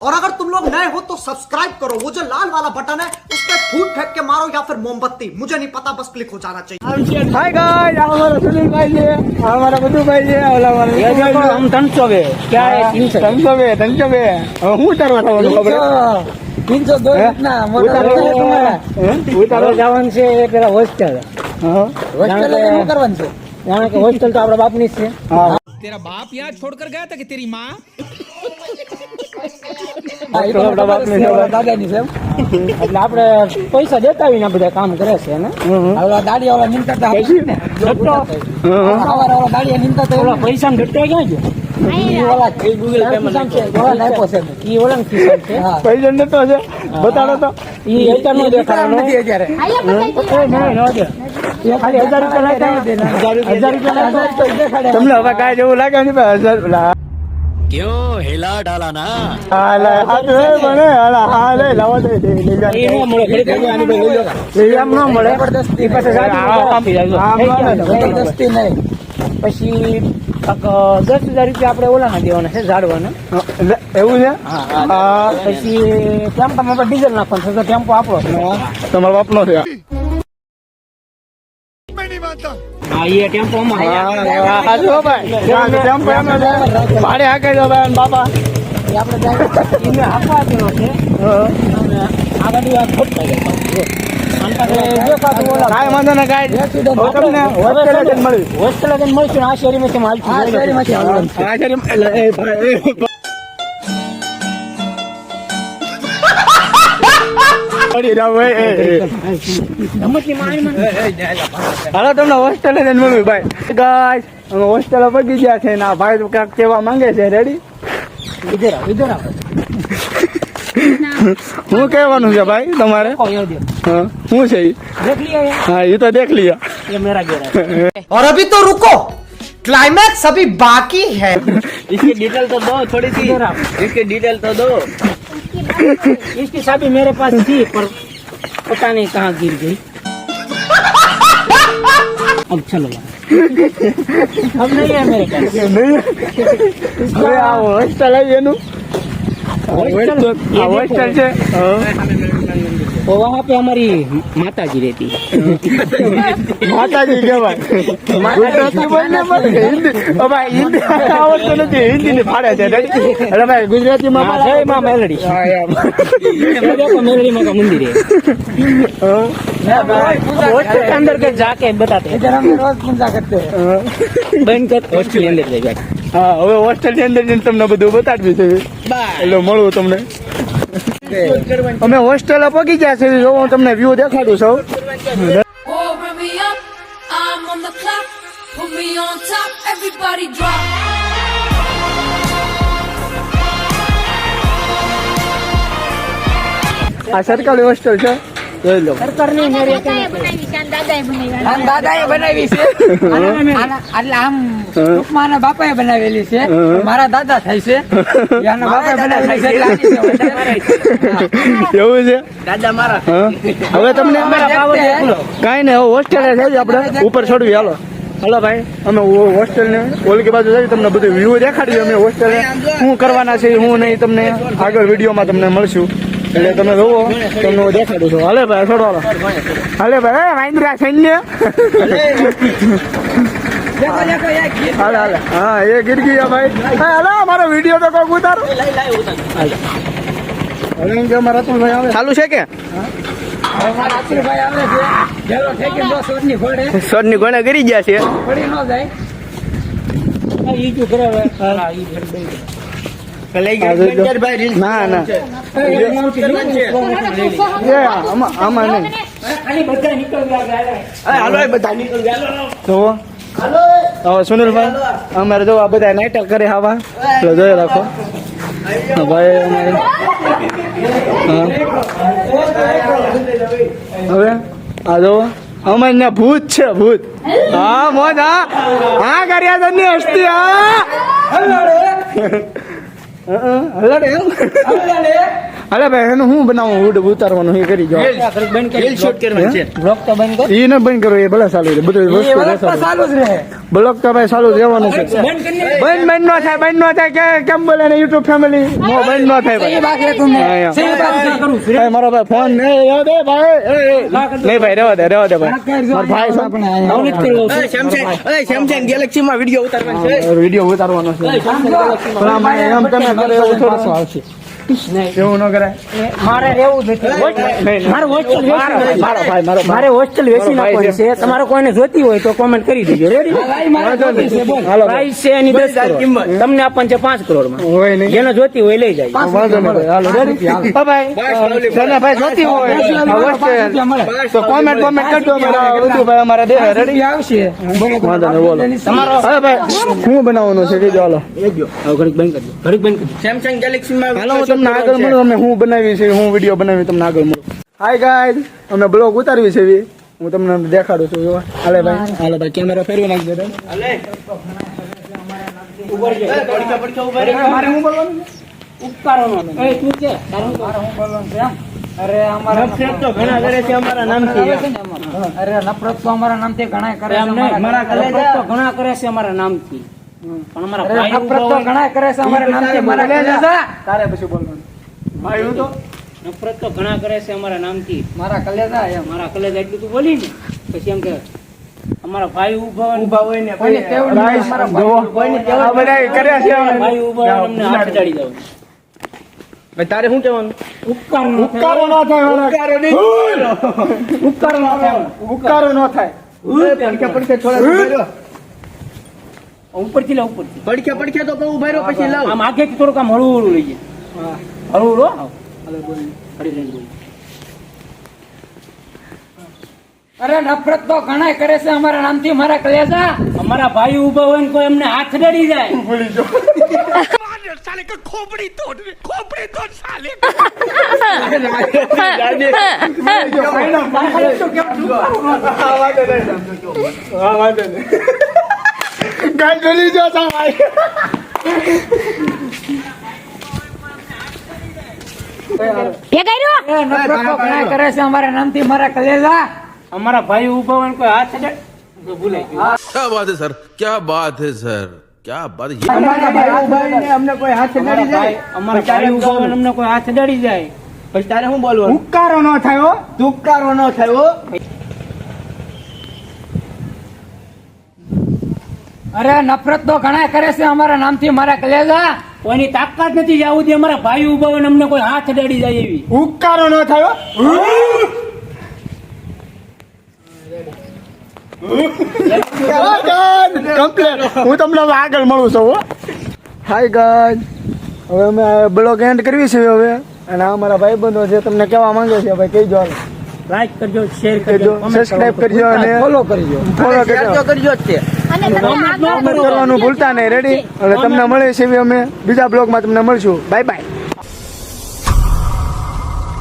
और अगर तुम लोग नए हो तो सब्सक्राइब करो वो जो लाल वाला बटन है उस पर फूट फेंक के मारो या फिर मोमबत्ती मुझे नहीं पता बस क्लिक हो जाना चाहिए હાય ગાઈસ આ અમારા સુનિલભાઈ છે આ અમારા બધુભાઈ છે ઓલા અમારા हम ત્રણસો બે ક્યાં તીનસો ત્રણસો બે ત્રણસો બે હવે હું ઉતારવા થવાનું ખબર તીનસો દો હે? ના મોટા ઉતારો મોટા તમારા. હે? ઉતારો જવાનું છે એ પેલા હોસ્ટેલ હા હોસ્ટેલ શું કરવાનું છે જાણે કે હોસ્ટેલ તો આપણા બાપની જ છે હા तेरा बाप यहाँ छोड़कर गया था कि तेरी દાદાની છે એટલે આપણે પૈસા દેતા આવીને આ બધા કામ કરે છે ને? નીંદતા ને. દાડિયા નીંદતા પૈસા ઘટતા ક્યાં ગયો ને બતાડો તો. ઈ નો? હજાર રૂપિયા તમને હવે કાંઈ જેવું લાગે નહીં પણ હજાર પછી દસ હજાર રૂપિયા આપણે ઓલાના દેવાના છે ઝાડવાના. એવું છે? પછી ટેમ્પામાં આપણે ડીઝલ નાખવાનું છે તો ટેમ્પો આપણો તમારો બાપનો છે. ભાડે હાંકે જો ભાઈ, બાપા. આપણે આપવા દેવો છે. આ ઓલા કાંઈ વાંધો નહીં, કાંઈ. તમને આપણે- હોસ્ટેલે મળ્યું. હોસ્ટેલ જ મળશું આ શેરીમાંથી આ શેરી- એટલે, એ ભાઈ, એ પડી જાવ, એ, એ, એ. રમતની માણીમાં હાલો તમને હોસ્ટેલે જઈને મળ્યું ભાઈ ગાઈસ અમે હોસ્ટેલે પગી ગયા છે ને આ ભાઈ તો કાંઈક કહેવા માંગે છે રેડી ઇધર આવ ઇધર આવ શું કહેવાનું છે ભાઈ તમારે કો યો દે હા, શું છે ઈ? દેખ लिया ये હા એ તો દેખ લીયા ये मेरा गेर है और अभी तो रुको क्लाइमैक्स अभी बाकी है इसकी डिटेल तो दो थोड़ी सी इसकी डिटेल तो दो इसकी चाबी मेरे पास थी पर पता नहीं कहाँ गिर गई अब चलो अब नहीं है मेरे पास नहीं अरे आओ चला ये नु हॉस्टल है છે હા. तो वहाँ पे हमारी माता जी रहती है માતાજી કહેવાય ગુજરાતી બોલને મને કે હિન્દી ઓ ભાઈ હિન્દી આવડતું નથી હિન્દી ની ફાડે છે રેડી? એટલે ભાઈ ગુજરાતી માં हाँ, जय माँ मेलडी ये देखो मेलडी माँ का मंदिर है हॉस्टल के अंदर के जाके बताते हैं इधर हम रोज पूजा करते हैं बंद कर हॉस्टल के अंदर ले जाके હા હવે હોસ્ટેલ ની અંદર જઈને તમને બધું બતાડવી છે એટલે મળવું તમને અમે હોસ્ટેલ પગી ગયા છે જો હું તમને વ્યૂ દેખાડું છું Oh. આ સરકારી હોસ્ટેલ છે જોઈ લો સરકારની મેરી દાદાએ બનાવી છે એટલે આમ ટૂંકમાં બાપાએ બનાવેલી છે મારા દાદા થાય છે બાપાએ બનાવેલી. એવું છે દાદા મારા હવે તમને કાંઈ નહીં હોસ્ટેલે છે આપણે ઉપર છોડવી હાલો હલો ભાઈ અમે હોસ્ટેલ ને ઓલકી બાજુ જઈ તમને બધું વ્યૂ દેખાડી અમે હોસ્ટેલ શું કરવાના છે હું નહીં તમને આગળ વિડીયોમાં તમને મળશું એટલે તમે જોવો તમને દેખાડું છું. હાલે ભાઈ છોડો હાલો. ભાઈ વાંદરા સૈન્ય. હાલે હાલે. હા એ ગીર ગયા ભાઈ. હાલો મારો વીડિયો તો કોક ઉતારો. ચાલુ છે કે? સરની ગણે કરી ગયા છે. ન. ના. ના આમાં આમાં નહીં. હવે સુનિલભાઈ અમારે જો આ બધા નાટક કરે હવા એટલે જોઈ રાખો. ભાઈ અમારે હા. હવે આ જો અમારે ત્યાં ભૂત છે ભૂત. હા મોજ હા. હા કર્યા તમને હસ્તી હા. અરે ભાઈ એનું હું બનાવું? ઉડ ઉતારવાનું એ કરી જાઓ. બંધ કરી બ્લોક તો બંધ કર. એ ન બંધ કરો એ ભલે ચાલુ રહે બધું એ વસ્તુ. ચાલુ જ રહે. બ્લોગ તો ભાઈ ચાલુ રહેવાનું છે. બંધ બંધ નો થાય બંધ નો થાય. કે કેમ બોલે ને યુટ્યુબ ફેમિલી બંધ નો થાય ભાઈ. છું. મારો ભાઈ ફોન એ દે ભાઈ? એ, એ. નહીં ભાઈ રહેવા દે રહેવા દે ભાઈ. મારો ભાઈ છે. આવું નથી ગેલેક્સી માં વીડિયો ઉતારવાનો છે. પણ આમાં એમ તમે કરો એવું થોડું આવશે. એવું ન કરાય. મારે રહેવું નથી. મારે હોસ્ટેલ વેચી નાખવાની. મારો ભાઈ મારો મારે હોસ્ટેલ વેચી નાખવાની છે. તમારે કોઈને જોતી હોય તો કોમેન્ટ કરી દેજો. રેડી. પ્રાઇસ છે એની દસ કરોડ. તમને આપણ છે પાંચ કરોડમાં હોય નહીં. જેને જોતી હોય લઈ જાય. ભાઈ. હાલો. રેડી હા ભાઈ. જેને ભાઈ જોતી હોય તો કોમેન્ટ કોમેન્ટ કરજો બધું ભાઈ અમારા દે રેડી આવશે. વાંધો નહીં બોલો. તમારો હવે ભાઈ. શું બનાવવાનું છે કે ચાલો ઘડીક બંધ કરજો. ઘડીક બંધ કરજો. હાલો હું તમને આગળ મળું અમે હું બનાવી છે હું વીડિયો બનાવી તમને આગળ મળું. હાય ગાઈઝ અમે બ્લોગ ઉતારવી છે હું તમને દેખાડું છું જો હાલે ભાઈ. હાલે. ભાઈ કેમેરા ફેરવી નાખજો રે. મારે હું બોલવાનું ઉપકારોનો એ તું છે? તારું અરે અમારા નફરત તો ઘણા કરે છે અમારા નામથી. અરે નફરત તો અમારા નામથી ઘણા કરે છે એમ નહીં, અમારા નફરત તો ઘણા કરે છે અમારા નામથી. પણ અમારા ભાઈ નફરત તો ઘણા કરે છે અમારા નામથી મારા કલેજા તારે પછી બોલવાનું. ભાઈ તો નફરત તો ઘણા કરે છે અમારા નામથી. મારા કલેજા એમ. મારા કલેજ એટલું તું બોલી ને. પછી એમ કે અમારા ભાઈ ઊભા ઊભા હોય ને તેવડ અમારા. ભાઈ આ બધા કર્યા છે ભાઈ ઊભા અમને હાથ ચડી જાવ તારે શું કહેવાનું? ઉપકાર નો ઉપકારો ન થાય ઉપકારો નહીં. ઉપકારો ન થાય. ઉપકારો ન થાય. થોડા ઉપરથી લાવ ઉપરથી. પડખે પડખે તો કહું ભાઈ પછી લાવ. આમ આગેથી થોડુંક આમ હળવું હળવું લઈ જાય હળવું. અરે નફરત તો ઘણા કરે છે અમારા નામથી મારા કલેજા. અમારા ભાઈ ઊભા હોય ને કોઈ એમને હાથ ડરી જાય. ગાય ડોલી જો ભાઈ. હાથ ચડે જાય? પછી તારે હું બોલવાનું? ઉપકારો ન થયો ઉપકારો ન થયો અરે નફરત તો ઘણા કરે છે અમારા નામથી મારા કલેજા. કોઈની તાકાત નથી જવું આવું અમારા ભાઈ ઊભા હોય અમને કોઈ હાથ ડડી જાય એવી. ઉપકારો ન થયો કમ્પ્લેટ હું તમને આગળ મળું છું હો. હાય ગાજ હવે અમે બ્લોગ એન્ડ કરવી છે હવે. અને આ અમારા ભાઈબંધો છે તમને કેવા માંગે છે ભાઈ કહીજો. લાઈક કરજો શેર કરજો સબસ્ક્રાઇબ કરજો અને ફોલો કરજો. ફોલો કરજો. ન કરવાનું ભૂલતા નહીં. રેડી હવે તમને મળે છે એવી અમે. બીજા બ્લોગમાં તમને મળશું. Bye bye